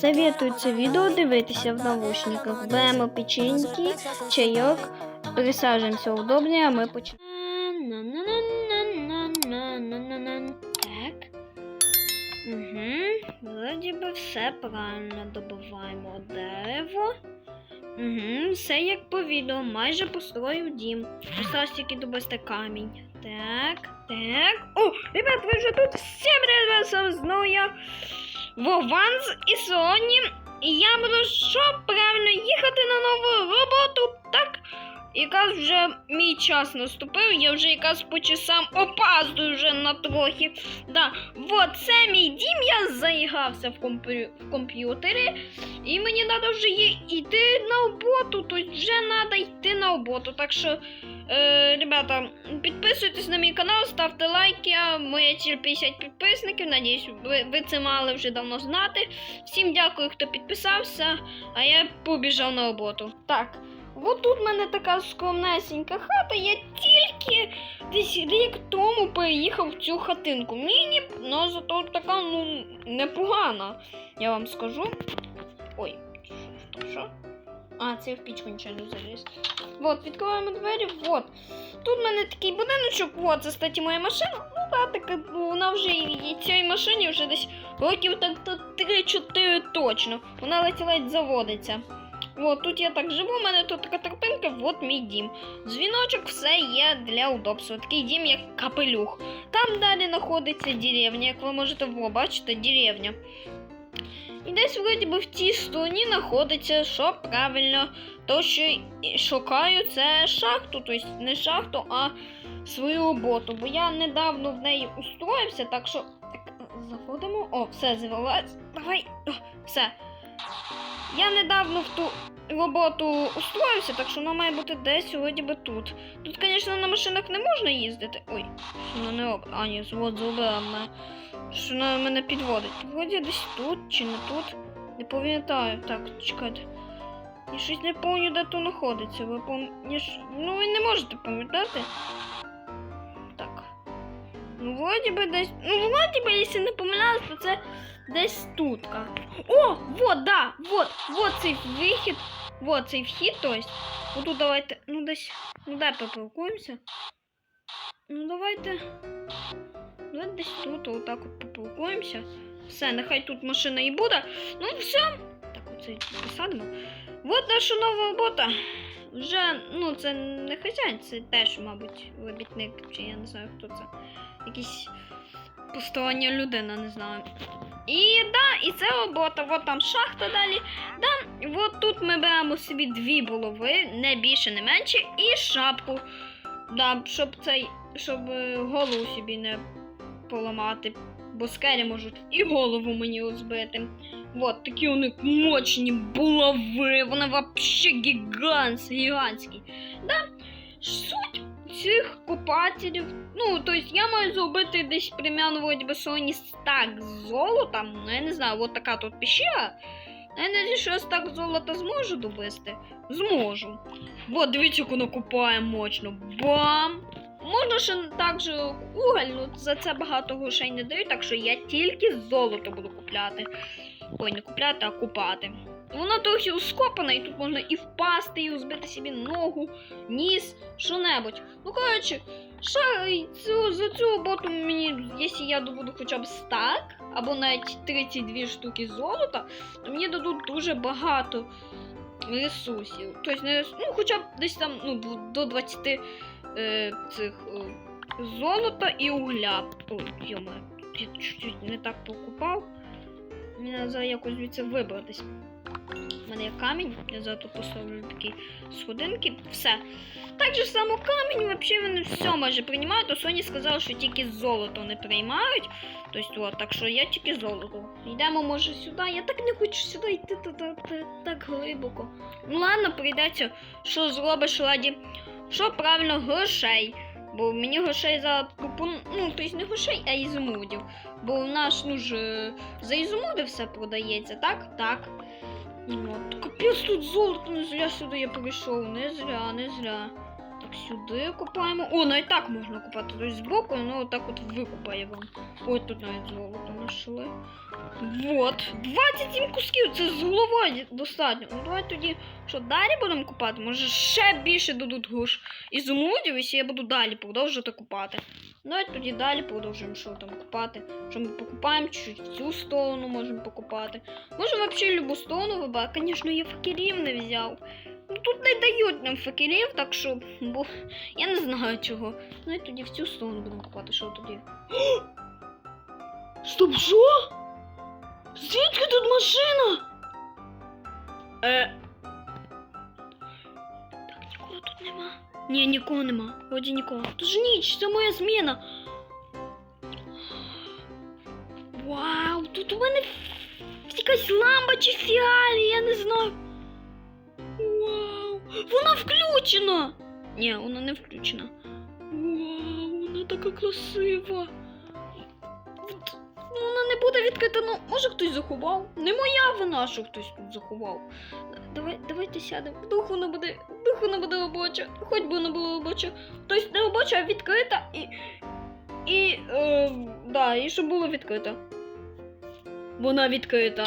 Советую це відео дивитися в наушниках. Беремо печеньки, чайок, присаджуємося удобніше, а ми починаємо. Так. Угу. Вроді би все правильно добуваємо дерево. Угу, все як по відео, майже построїв дім. Осталось тільки добасти камінь. Так, так. О, ребят, ви вже тут всім привіт, знову я Вованс і сьогодні я буду що правильно їхати на нову роботу. Так, якраз вже мій час наступив, я вже якраз по часам опаздую вже на трохи. Да, вот це мій дім, я заїгався в, комп'ю- в комп'ютері. І мені треба вже йти на роботу, тобто вже треба йти на роботу. Так що, е, ребята, підписуйтесь на мій канал, ставте лайки. Моя ціль 50 підписників. Надіюсь, ви, ви це мали вже давно знати. Всім дякую, хто підписався, а я побіжав на роботу. Так. От тут в мене така скромнесенька хата, я тільки десь рік тому переїхав в цю хатинку. Мені ну, зато така ну, непогана, я вам скажу. Ой, що? А, це в пічку нічого не заліз. Вот, відкриваємо двері, вот. Тут в мене такий будиночок, вот, це, кстати, моя машина. Ну, да, така, ну, вона вже і цій машині вже десь років так то 3-4 точно. Вона ледь-ледь заводиться. От, тут я так живу, у мене тут така торпинка, от мій дім. Дзвіночок все є для удобства. Такий дім, як капелюх. Там далі знаходиться деревня, як ви можете во, бачите, деревня. І десь вроді би в тій стороні знаходиться, що правильно, то що шукаю, це шахту, тобто не шахту, а свою роботу. Бо я недавно в неї устроївся, так що так, заходимо. О, все завелась. Давай, О, все. Я недавно в ту роботу устроївся, так що вона має бути десь вроді би тут. Тут, звісно, на машинах не можна їздити. Ой, що вона не робить. А, ні, звод зробила мене. Що вона мене підводить. Вроді десь тут чи не тут. Не пам'ятаю. Так, чекайте. Я щось не пам'ятаю, де то знаходиться. Ви пам'ятаєте? Ну, ви не можете пам'ятати. Так. Ну, вроді би десь. Ну, вроді би, якщо не помиляюсь, то це десь тутка. О, вот, да, вот, вот цей вихід. Вот цей вхід, то есть. Отут давайте. Ну десь. Ну дай попілкуємося. Ну давайте. Давайте десь тут, отак от попілкуємося. Все, нехай тут машина і буде. Ну все. Так, оце посадимо. Вот наша нова робота. Вже, ну, це не хазяїн, це теж, мабуть, робітник, чи я не знаю, хто це. Якийсь постороння людина, не знаю. І да, і це робота. От там шахта далі. Да, от тут ми беремо собі дві булави, не більше, не менше, і шапку. Да, щоб цей, щоб е, голову собі не поламати. Бо скелі можуть і голову мені розбити. От такі вони мощні булави, вони гігант, гігантські. Да, суть цих копателів. Ну, тобто я маю зробити десь вроді би сьогодні стак золота. Ну, я не знаю, от така тут пещера. Я не що стак золота зможу довести. Зможу. От, дивіться, як воно купає мощно. Бам! Можна ще також уголь, ну за це багато грошей не дають, так що я тільки золото буду купляти. Ой, не купляти, а купати. Вона трохи ускопана, і тут можна і впасти, і збити собі ногу, ніс, що-небудь. Ну, коротше, цю, за цю роботу мені, якщо я добуду хоча б стак, або навіть 32 штуки золота, то мені дадуть дуже багато ресурсів. Тобто, не, ну, хоча б десь там ну, до 20 е, цих е, золота і угля. О, йома, я чуть-чуть не так покупав. Мені треба якось звідси вибратись. У мене є камінь, я тут поставлю такі сходинки, все. Так же само камінь, взагалі вони все майже приймають, а Соні сказала, що тільки золото не приймають. Тобто, от, так що я тільки золото. Йдемо, може, сюди. Я так не хочу сюди йти, та, та, та, так глибоко. Ну ладно, прийдеться, що зробиш ладі. Що правильно, грошей. Бо мені грошей за ну, тобто не грошей, а ізумрудів. Бо в нас ну ж е, за ізумруди все продається, так? Так. Ну. Капець тут золото, не зря сюди я прийшов, не зря, не зря. Так, сюди копаємо. О, навіть так можна копати. Тобто збоку, ну отак от викопає вам. Ой, тут навіть золото знайшли. Вот. 27 кусків, це з головою достатньо. Ну давай тоді, що далі будемо купати? Може ще більше дадуть гуш ізумрудів, і я буду далі продовжувати купати. Давай тоді далі продовжуємо, що там купати. Що ми покупаємо чуть-чуть цю сторону можемо покупати. Можемо взагалі любу сторону вибрати. Звісно, я факелів не взяв. Ну, тут не дають нам факелів, так що, бо я не знаю чого. Ну і тоді в цю сторону будемо купати, що тоді. Стоп, що? Звідки тут машина? Е. Так, нікого тут нема. Ні, нікого нема. Годі нікого. Тож ніч, це моя зміна. Вау, тут у мене якась лампа чи фіалі, я не знаю. Вау, вона включена. Ні, вона не включена. Вау, вона така красива. Ну, Вона не буде відкрита, ну може хтось заховав. Не моя вина, що хтось тут заховав. Давай, давайте сядемо. Вдруг вона буде, вдруг вона буде робоча. Хоч би вона була робоча. Тобто не робоча, а відкрита і. І. Е, да, і щоб було відкрита. Вона відкрита.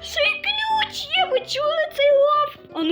Ще й ключ є, ви чули цей лав? А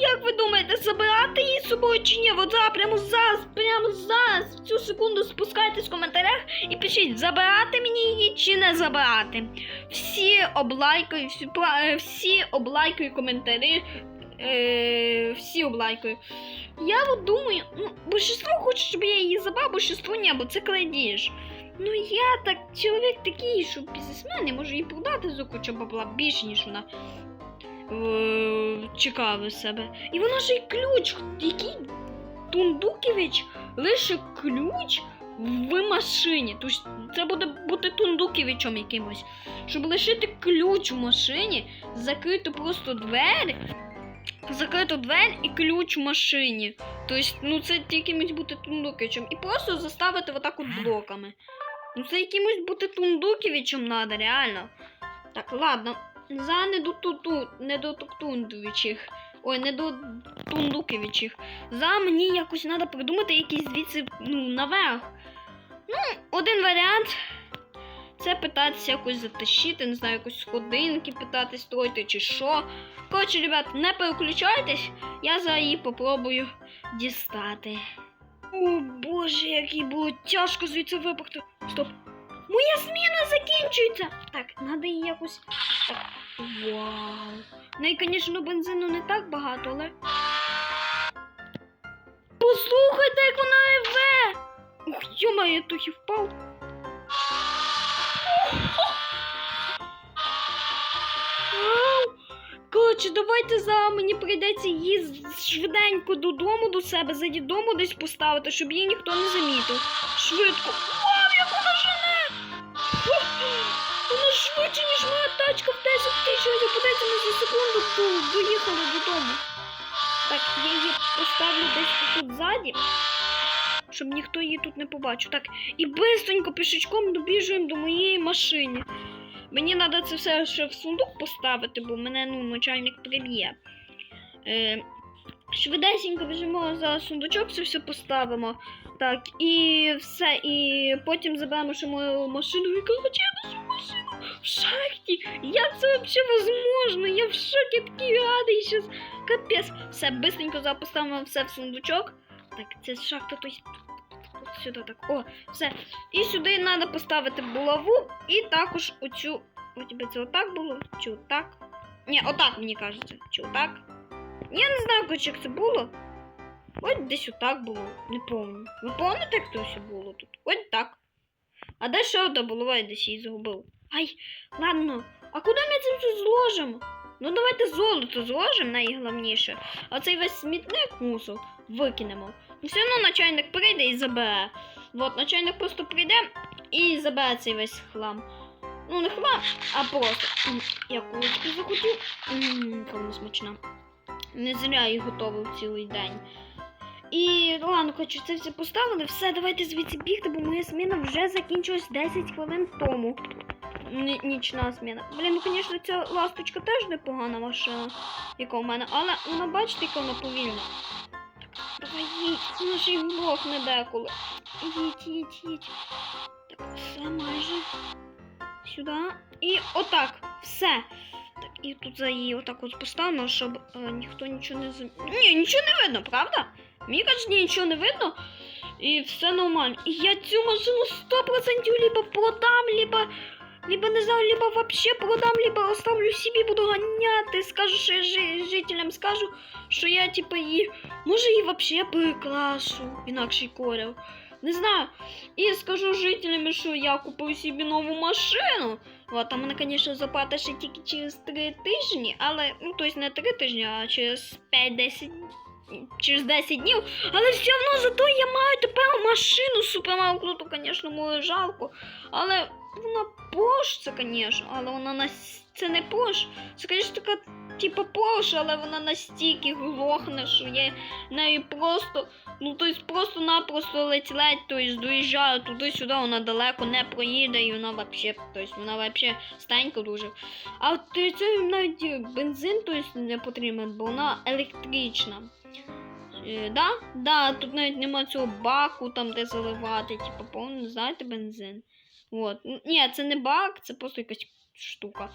як ви думаєте, забирати її з собою чи ні? От зараз, прямо зараз, прямо зараз, в цю секунду спускайтесь в коментарях і пишіть, забирати мені її чи не забирати. Всі облайкою, всі, е, всі облайкою коментарі. Е, всі облайкою. Я от думаю, ну, більшинство хоче, щоб я її забрав, більшинство ні, бо це крадіж. Ну я так, чоловік такий, що бізнесмен, я можу її продати за кучу бабла більше, ніж вона е, чекала себе. І вона ж і ключ, який Тундуківич лише ключ в машині. Тобто це буде бути Тундуківичем якимось. Щоб лишити ключ в машині, закрити просто двері, закрити двері і ключ в машині. Тобто, ну це якимось бути Тундуківичем. І просто заставити отак от блоками. Ну це якимось бути Тундуківичем треба, реально. Так, ладно. За не до туту, не до тундовичих. Ой, не до тундукевичих. За мені якось треба придумати якийсь звідси, ну, наверх. Ну, один варіант. Це питатися якось затащити, не знаю, якось сходинки питати строїти чи що. Коротше, ребят, не переключайтесь, я за її попробую дістати. О боже, як їй було тяжко звідси випахти. Стоп. Моя зміна закінчується. Так, треба її якось. Так. Вау. В неї, звісно, бензину не так багато, але. Послухайте, як вона реве! Ух, йома, я трохи впав. Коротше, давайте за мені прийдеться її швиденько додому до себе, за дому десь поставити, щоб її ніхто не замітив. Швидко. Швидше, ніж моя тачка в 10 тисяч. Я подивіться, ми за секунду до- доїхали додому. Так, я її поставлю десь тут ззаді, щоб ніхто її тут не побачив. Так, і бистренько пішечком добіжуємо до моєї машини. Мені треба це все ще в сундук поставити, бо мене ну, начальник приб'є. Е, швидесенько біжимо за сундучок, це все поставимо. Так, і все, і потім заберемо ще мою машину, яка хоче нашу машину в шахті. Як це взагалі возможно? Я в шокі такий радий щас. Капець. Все, бистренько запоставимо все в сундучок. Так, це шахта, то От сюди так. О, все. І сюди треба поставити булаву і також оцю. О, тебе це отак було? Чи отак? Ні, отак мені кажеться. Чи отак? Я не знаю, як це було. Ось десь отак було. Не помню. Ви пам'ятаєте, як це все було тут? Ось так. А де ще одна булава, я десь її загубив. Ай, ладно. А куди ми це все зложимо? Ну давайте золото зложимо найголовніше. А цей весь смітник мусор викинемо. Ну, Все одно начальник прийде і забере. От, начальник просто прийде і забере цей весь хлам. Ну, не хлам, а просто. Я курочку захотів. Кому смачно. Не зря їх готував цілий день. І ладно, хочу це все поставили. Все, давайте звідси бігти, бо моя зміна вже закінчилась 10 хвилин тому. Ні- нічна зміна. Блін, ну звісно, ця ласточка теж непогана машина, яка у мене, але вона бачите, яка вона повільна. Давай їдь, вона ж і глохне деколи. Їдь, їдь, їдь. Так, все майже. Сюди. І отак. Все. Так, і тут за її отак от поставимо, щоб е, ніхто нічого не зам... Ні, нічого не видно, правда? Мені кажуть, нічого не видно. І все нормально. І я цю машину 100% либо продам, либо, либо не знаю, либо вообще продам, либо оставлю собі, буду ганяти. Скажу, що я жи- жителям скажу, що я типа її. Може її вообще перекрашу інакший колір. Не знаю. І скажу жителям, що я купив собі нову машину. От, там мене, звісно, заплата ще тільки через 3 тижні, але, ну, тобто не 3 тижні, а через 5-10 через 10 днів. Але все одно зато я маю тепер машину супер мало круту, звісно, може жалко. Але вона це, звісно, але вона на це не Porsche. Це, звісно, така типа Porsche, але вона настільки глохне, що я нею просто, ну тобто просто-напросто ледь-ледь, тобто доїжджаю туди-сюди, вона далеко не проїде, і вона вообще, тобто вона вообще стенька дуже. А це навіть бензин тобто, не потрібен, бо вона електрична. Е, да? Да, тут навіть нема цього баку, там де заливати, типу, повний, знаєте, бензин. От. Ні, це не бак, це просто якась штука.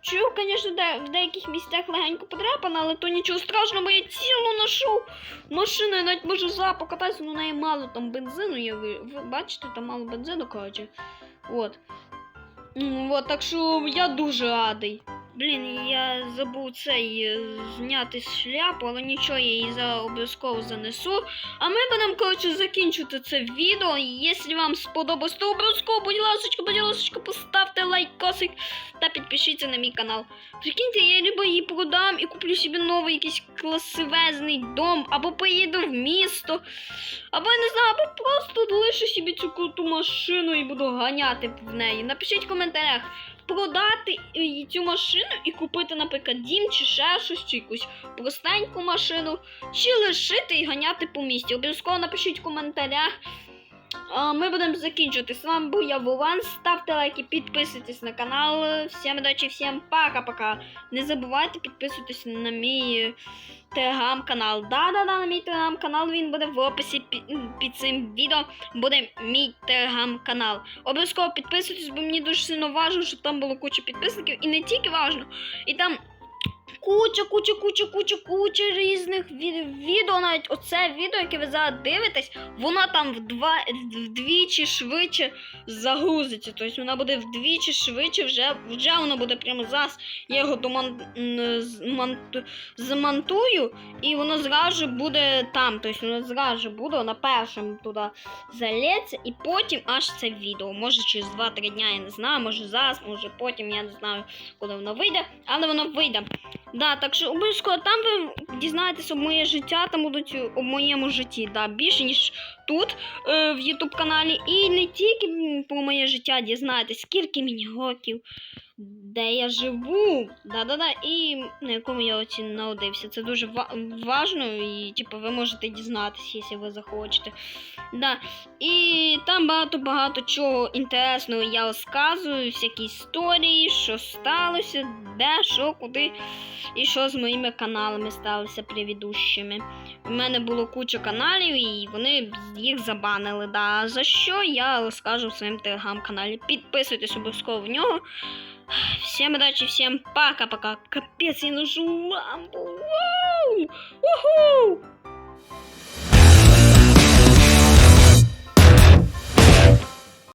Чую, звісно, де, в деяких місцях легенько подряпана, але то нічого страшного, бо я цілу ношу машину, я навіть можу покататися, але в неї мало там бензину, я ви, ви бачите, там мало бензину, коротше. От. От, так що я дуже радий. Блін, я забув цей е, зняти шляпу, але нічого, я її за обов'язково занесу. А ми будемо, коротше, закінчувати це відео. Якщо вам сподобалось, то обов'язково, будь ласочка, будь ласочка, поставте лайкосик та підпишіться на мій канал. Прикиньте, я либо її продам і куплю собі новий якийсь класивезний дом, або поїду в місто, або я не знаю, або просто лишу собі цю круту машину і буду ганяти в неї. Напишіть в коментарях. Продати цю машину і купити, наприклад, дім чи ще щось, чи якусь простеньку машину, чи лишити і ганяти по місті. Обов'язково напишіть в коментарях. Ми будемо закінчувати. З вами був я Вован. Ставте лайки, підписуйтесь на канал. Всім удачі, всім пока-пока. Не забувайте підписуватись на мій е, телеграм-канал. Да-да-да, на мій телеграм-канал він буде в описі під, під цим відео. Буде мій телеграм-канал. Обов'язково підписуйтесь, бо мені дуже сильно важливо, щоб там було куча підписників. І не тільки важливо, і там. Куча, куча, куча, куча, куча різних відео. Навіть оце відео, яке ви зараз дивитесь, воно там вдва, вдвічі швидше загрузиться. Тобто вона буде вдвічі швидше, вже, вже воно буде прямо зараз. Я його домон, м, змонту- змонтую, і воно зразу буде там. Тобто воно зразу буде на першому туди залється, і потім аж це відео. Може через 2-3 дня, я не знаю, може зараз, може потім, я не знаю, коли воно вийде, але воно вийде. Да, так що обов'язково там ви дізнаєтеся моє життя, там будуть у моєму житті, да, більше, ніж тут е, в Ютуб каналі. І не тільки по моє життя дізнаєтесь, скільки мені років, де я живу, да-да-да, і на якому я оці народився. Це дуже ва- важно, і типу, ви можете дізнатися, якщо ви захочете. Да. І там багато-багато чого інтересного я розказую, всякі історії, що сталося, де, що, куди, і що з моїми каналами сталося предыдущими. У мене було куча каналів, і вони їх забанили. Да. За що я розкажу в своєму телеграм-каналі. Підписуйтесь обов'язково в нього. Всем удачи, всем пока-пока. Капец, я ношу лампу. Вау! Уху!